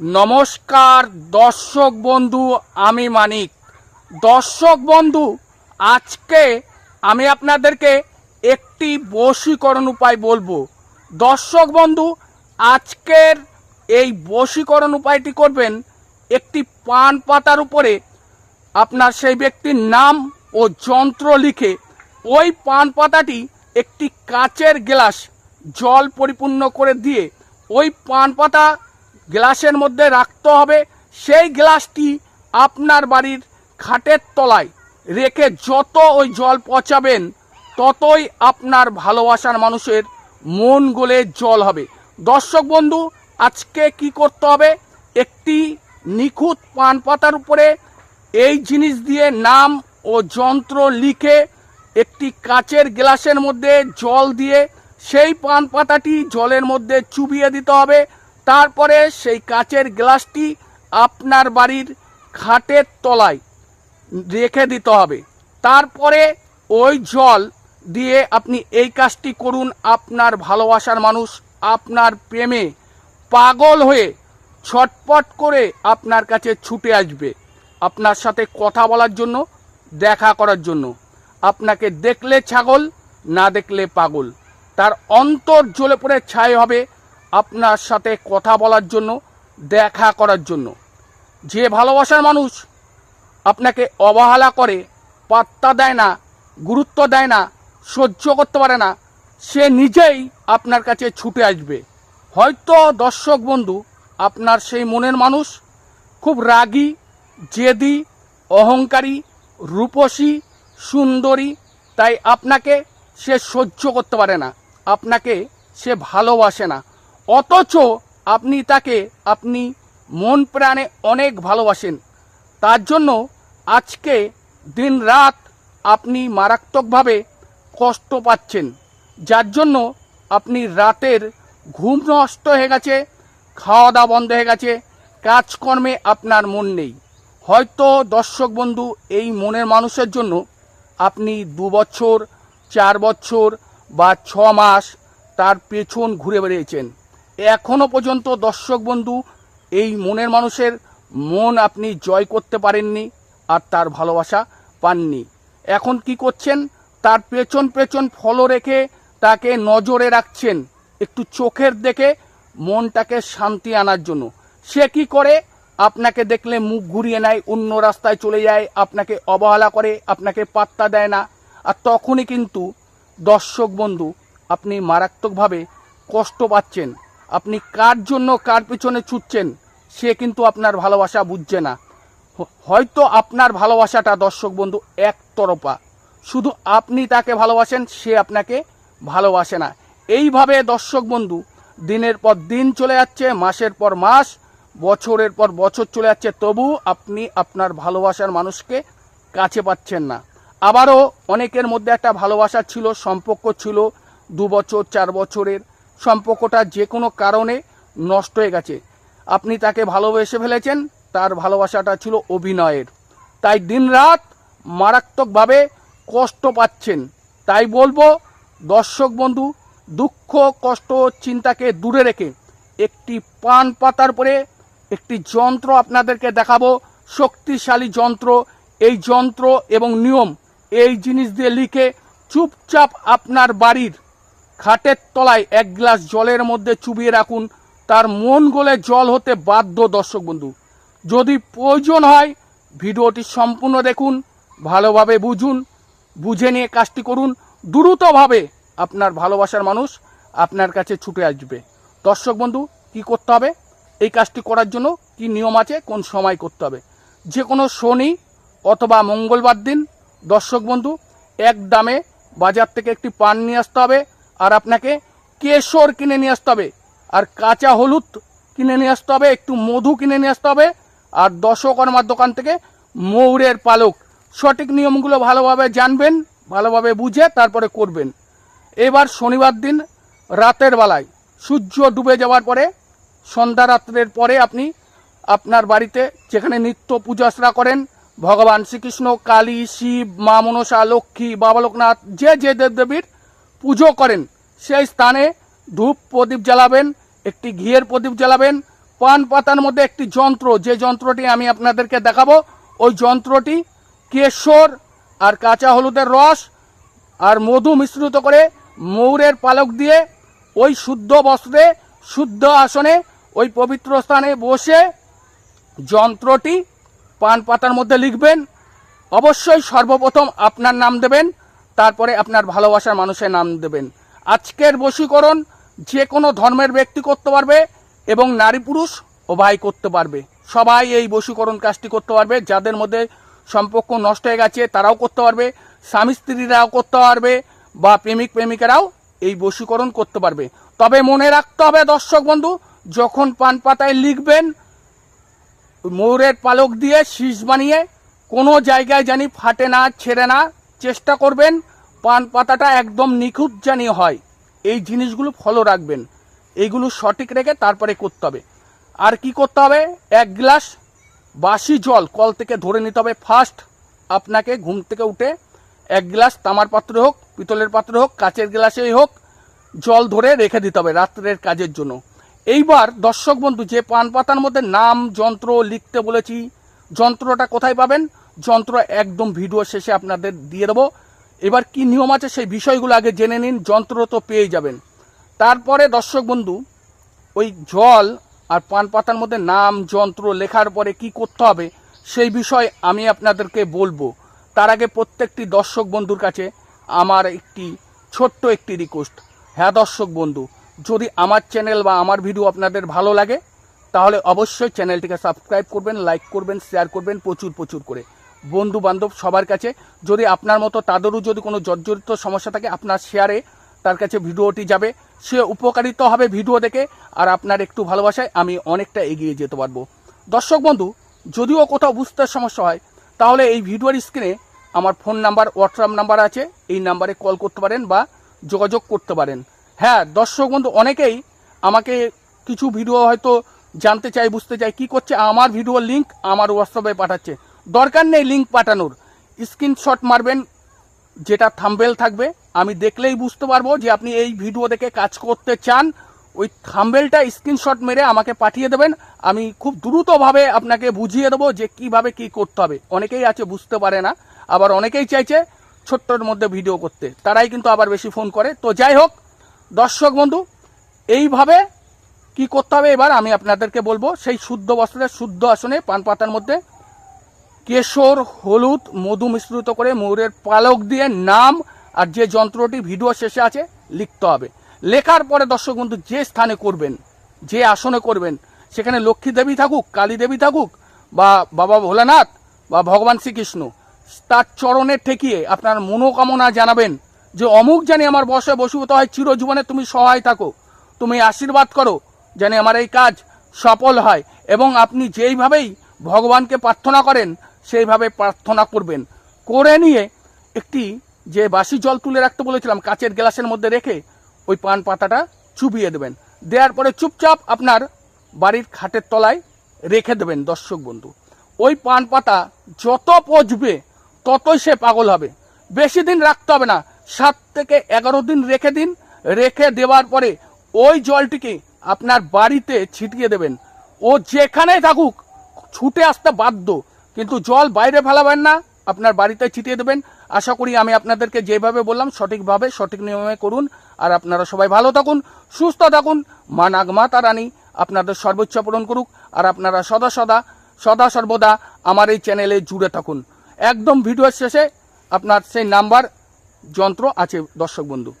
নমস্কার, দর্শক বন্ধু, আমি মানিক। দর্শক বন্ধু, আজকে আমি আপনাদেরকে একটি বশীকরণ উপায় বলব। দর্শক বন্ধু, আজকের এই বশীকরণ উপায়টি করবেন একটি পান পাতার উপরে। আপনার সেই ব্যক্তির নাম ও যন্ত্র লিখে ওই পান পাতাটি একটি কাচের গ্লাস জল পরিপূর্ণ করে দিয়ে ওই পান পাতা গ্লাসের মধ্যে রাখতে হবে। সেই গ্লাসটি আপনার বাড়ির খাটের তলায় রেখে যত ওই জল পচাবেন, ততই আপনার ভালোবাসার মানুষের মন গলে জল হবে। দর্শক বন্ধু, আজকে কি করতে হবে? একটি নিখুঁত পান পাতার উপরে এই জিনিস দিয়ে নাম ও যন্ত্র লিখে একটি কাচের গ্লাসের মধ্যে জল দিয়ে সেই পান পাতাটি জলের মধ্যে চুবিয়ে দিতে হবে। তারপরে সেই কাচের গ্লাসটি আপনার বাড়ির খাটের তলায় রেখে দিতে হবে। তারপরে ওই জল দিয়ে আপনি এই কাজটি করুন। আপনার ভালোবাসার মানুষ, আপনার প্রেমে পাগল হয়ে ছটপট করে আপনার কাছে ছুটে আসবে আপনার সাথে কথা বলার জন্য, দেখা করার জন্য। আপনাকে দেখলে ছাগল, না দেখলে পাগল। তার অন্তর জ্বলে পড়ে ছাই হবে। আপনার সাথে কথা বলার জন্য, দেখা করার জন্য। যে ভালোবাসার মানুষ আপনাকে অবহেলা করে, পাত্তা দেয় না, গুরুত্ব দেয় না, সহ্য করতে পারে না, সে নিজেই আপনার কাছে ছুটে আসবে। হয়তো দর্শক বন্ধু, আপনার সেই মনের মানুষ খুব রাগী, জেদি, অহংকারী, রূপসী, সুন্দরী, তাই আপনাকে সে সহ্য করতে পারে না, আপনাকে সে ভালোবাসে না। অথচ আপনি তাকে, আপনি মন প্রাণে অনেক ভালোবাসেন। তার জন্য আজকে দিন রাত আপনি মারাত্মকভাবে কষ্ট পাচ্ছেন। যার জন্য আপনি রাতের ঘুম নষ্ট হয়ে গেছে খাওয়া দাওয়া বন্ধ হয়ে গেছে, কাজকর্মে আপনার মন নেই। হয়তো দর্শক বন্ধু, এই মনের মানুষের জন্য আপনি দু বছর, চার বছর বা ছ মাস তার পেছন ঘুরে বেরিয়েছেন এখনও পর্যন্ত দর্শক বন্ধু, এই মনের মানুষের মন আপনি জয় করতে পারেননি আর তার ভালোবাসা পাননি। এখন কি করছেন? তার পেছন পেছন ফলো রেখে তাকে নজরে রাখছেন। একটু চোখের দেখে মনটাকে শান্তি আনার জন্য। সে কি করে? আপনাকে দেখলে মুখ ঘুরিয়ে নেয়, অন্য রাস্তায় চলে যায়, আপনাকে অবহেলা করে, আপনাকে পাত্তা দেয় না। আর তখনই কিন্তু দর্শক বন্ধু, আপনি মারাত্মকভাবে কষ্ট পাচ্ছেন। আপনি কার জন্য কার পিছনে ছুটছেন, সে কিন্তু আপনার ভালোবাসা বুঝছে না। হয়তো আপনার ভালোবাসাটা, দর্শক বন্ধু, একতরফা। শুধু আপনি তাকে ভালোবাসেন, সে আপনাকে ভালোবাসে না। এইভাবে, দর্শক বন্ধু, দিনের পর দিন চলে যাচ্ছে, মাসের পর মাস, বছরের পর বছর চলে যাচ্ছে, তবু আপনি আপনার ভালোবাসার মানুষকে কাছে পাচ্ছেন না। আবারও অনেকের মধ্যে একটা ভালোবাসা ছিল, সম্পর্ক ছিল, দু বছর, চার বছরের। সম্পর্কটা যে কোনো কারণে নষ্ট হয়ে গেছে। আপনি তাকে ভালোবেসে ফেলেছেন, তার ভালোবাসাটা ছিল অভিনয়ের। তাই দিনরাত মারাত্মকভাবে কষ্ট পাচ্ছেন। তাই বলব, দর্শক বন্ধু, দুঃখ, কষ্ট, চিন্তাকে দূরে রেখে একটি পান পাতার পরে একটি যন্ত্র আপনাদেরকে দেখাবো। শক্তিশালী যন্ত্র। এই যন্ত্র এবং নিয়ম, এই জিনিস দিয়ে লিখে চুপচাপ আপনার বাড়ির খাটের তলায় এক গ্লাস জলের মধ্যে চুবিয়ে রাখুন। তার মন গলে জল হতে বাধ্য দর্শক বন্ধু। যদি প্রয়োজন হয়, ভিডিওটি সম্পূর্ণ দেখুন, ভালোভাবে বুঝুন, বুঝে নিয়ে কাজটি করুন। দ্রুতভাবে আপনার ভালোবাসার মানুষ আপনার কাছে ছুটে আসবে। দর্শক বন্ধু, কি করতে হবে? এই কাজটি করার জন্য কি নিয়ম আছে? কোন সময় করতে হবে? যে কোনো শনি অথবা মঙ্গলবার দিন দর্শক বন্ধু, এক দামে বাজার থেকে একটি পান নিয়ে আসতে হবে। আর আপনাকে কেশর কিনে নিয়ে আসতে হবে, আর কাঁচা হলুদ কিনে নিয়ে আসতে হবে, একটু মধু কিনে নিয়ে আসতে হবে, আর দশকর্মার দোকান থেকে ময়ূরের পালক। সঠিক নিয়মগুলো ভালোভাবে জানবেন, ভালোভাবে বুঝে তারপরে করবেন। এবার শনিবার দিন রাতের বেলায় সূর্য ডুবে যাওয়ার পরে, সন্ধ্যা রাত্রের পরে আপনি আপনার বাড়িতে যেখানে নিত্য পূজাসরা করেন, ভগবান শ্রীকৃষ্ণ, কালী, শিব, মা মনসা, লক্ষ্মী, বাবা লোকনাথ, যে যে দেবদেবীর পুজো করেন। সেই স্থানে ধূপ প্রদীপ জ্বালাবেন, একটি ঘিয়ের প্রদীপ জ্বালাবেন, পান পাতার মধ্যে একটি যন্ত্র, যে যন্ত্রটি আমি আপনাদেরকে দেখাবো, ওই যন্ত্রটি কেশর আর কাঁচা হলুদের রস আর মধু মিশ্রিত করে ময়ূরের পালক দিয়ে ওই শুদ্ধ বস্ত্রে, শুদ্ধ আসনে, ওই পবিত্র স্থানে বসে যন্ত্রটি পান পাতার মধ্যে লিখবেন। অবশ্যই সর্বপ্রথম আপনার নাম দেবেন তারপরে আপনার ভালোবাসার মানুষের নাম দেবেন। আজকের বশীকরণ যে কোনো ধর্মের ব্যক্তি করতে পারবে এবং নারী পুরুষ উভয় করতে পারবে। সবাই এই বশীকরণ কাজটি করতে পারবে। যাদের মধ্যে সম্পর্ক নষ্ট হয়ে গেছে, তারাও করতে পারবে। স্বামী স্ত্রীরাও করতে পারবে বা প্রেমিক প্রেমিকারাও এই বশীকরণ করতে পারবে। তবে মনে রাখতে হবে দর্শক বন্ধু, যখন পান পাতায় লিখবেন, ময়ূরের পালক দিয়ে শীষ বানিয়ে কোনো জায়গায় জানি ফাটে না, ছেড়ে না চেষ্টা করবেন পান পাতাটা একদম নিখুঁত জানি হয়। এই জিনিসগুলো ফলো রাখবেন। এইগুলো সঠিক রেখে তারপরে করতে হবে। আর কি করতে হবে? এক গ্লাস বাসি জল কল থেকে ধরে নিতে হবে ফার্স্ট। আপনাকে ঘুম থেকে উঠে এক গ্লাস তামার পাত্রে হোক, পিতলের পাত্রে হোক, কাচের গ্লাসেই হোক, জল ধরে রেখে দিতে হবে রাত্রের কাজের জন্য। এইবার দর্শক বন্ধু, যে পান পাতার মধ্যে নাম, যন্ত্র লিখতে বলেছি, যন্ত্রটা কোথায় পাবেন? যন্ত্র একদম ভিডিও শেষে আপনাদের দিয়ে দেবো। এবার কি নিয়ম আছে সেই বিষয়গুলো আগে জেনে নিন, যন্ত্র তো পেয়ে যাবেন। তারপরে দর্শক বন্ধু, ওই জল আর পান পাতার মধ্যে নাম, যন্ত্র লেখার পরে কি করতে হবে সেই বিষয় আমি আপনাদেরকে বলব। তার আগে প্রত্যেকটি দর্শক বন্ধুর কাছে আমার একটি ছোট্ট একটি রিকোয়েস্ট হ্যাঁ দর্শক বন্ধু, যদি আমার চ্যানেল বা আমার ভিডিও আপনাদের ভালো লাগে, তাহলে অবশ্যই চ্যানেলটিকে সাবস্ক্রাইব করবেন লাইক করবেন শেয়ার করবেন প্রচুর প্রচুর করে। বন্ধু বান্ধব সবার কাছে। যদি আপনার মতো তাদেরও যদি কোনো জর্জরিত সমস্যা থাকে, আপনার শেয়ারে তার কাছে ভিডিওটি যাবে। সে উপকারিত হবে ভিডিও দেখে, আর আপনার একটু ভালোবাসায় আমি অনেকটা এগিয়ে যেতে পারব। দর্শক বন্ধু, যদিও কোথাও বুঝতে সমস্যা হয়, তাহলে এই ভিডিওর স্ক্রিনে আমার ফোন নাম্বার হোয়াটসঅ্যাপ নাম্বার আছে। এই নাম্বারে কল করতে পারেন বা যোগাযোগ করতে পারেন। হ্যাঁ দর্শক বন্ধু, অনেকেই আমাকে কিছু ভিডিও হয়তো জানতে চাই বুঝতে চাই কি করছে, আমার ভিডিওর লিঙ্ক আমার হোয়াটসঅ্যাপে পাঠাচ্ছে। দরকার নেই লিঙ্ক পাঠানোর। স্ক্রিনশট মারবেন, যেটা থাম্বেল থাকবে। আমি দেখলেই বুঝতে পারব যে আপনি এই ভিডিও দেখে কাজ করতে চান। ওই থাম্বেলটা স্ক্রিনশট মেরে আমাকে পাঠিয়ে দেবেন। আমি খুব দ্রুতভাবে আপনাকে বুঝিয়ে দেবো যে কীভাবে কি করতে হবে। অনেকেই আছে, বুঝতে পারে না। আবার অনেকেই চাইছে ছোট্টর মধ্যে ভিডিও করতে। তারাই কিন্তু আবার বেশি ফোন করে। তো যাই হোক, দর্শক বন্ধু, এইভাবে কি করতে হবে এবার আমি আপনাদেরকে বলব। সেই শুদ্ধ বস্ত্রের শুদ্ধ আসনে, পান পাতার মধ্যে কেশর, হলুদ, মধু মিশ্রিত করে ময়ূরের পালক দিয়ে নাম আর যে যন্ত্রটি ভিডিও শেষে আছে, লিখতে হবে। লেখার পরে দর্শক বন্ধু, যে স্থানে করবেন, যে আসনে করবেন, সেখানে লক্ষ্মী দেবী থাকুক, কালী দেবী থাকুক, বা বাবা ভোলানাথ, বা ভগবান শ্রীকৃষ্ণ, তার চরণে ঠেকিয়ে আপনার মনোকামনা জানাবেন যে অমুক জানি আমার বসে বসীভূত হয়, চিরজীবনে তুমি সহায় থাকো, তুমি আশীর্বাদ করো যেন আমার এই কাজ সফল হয়, এবং আপনি যেইভাবেই ভগবানকে প্রার্থনা করেন সেইভাবে প্রার্থনা করবেন। করে নিয়ে একটি যে বাসি জল তুলে রাখতে বলেছিলাম, কাচের গ্লাসের মধ্যে রেখে ওই পান পাতাটা চুবিয়ে দেবেন। দেওয়ার পরে চুপচাপ আপনার বাড়ির খাটের তলায় রেখে দেবেন, দর্শক বন্ধু। ওই পান পাতা যত পচবে ততই সে পাগল হবে। বেশি দিন রাখতে হবে না, সাত থেকে এগারো দিন রেখে দিন। রেখে দেওয়ার পরে ওই জলটিকে আপনার বাড়িতে ছিটিয়ে দেবেন। ও যেখানেই থাকুক, ছুটে আসতে বাধ্য। কিন্তু জল বাইরে ফেলাবেন না, আপনার বাড়িতে ছিটিয়ে দেবেন। আশা করি আমি আপনাদেরকে যেভাবে বললাম, সঠিকভাবে, সঠিক নিয়মে করুন। আর আপনারা সবাই ভালো থাকুন, সুস্থ থাকুন। মা নাগমা তারানী আপনাদের সর্বোচ্চ পূরণ করুক। আর আপনারা সদা সদা সদা সর্বদা আমার এই চ্যানেলে জুড়ে থাকুন। একদম ভিডিওর শেষে আপনার সেই নাম্বার, যন্ত্র আছে, দর্শক বন্ধু।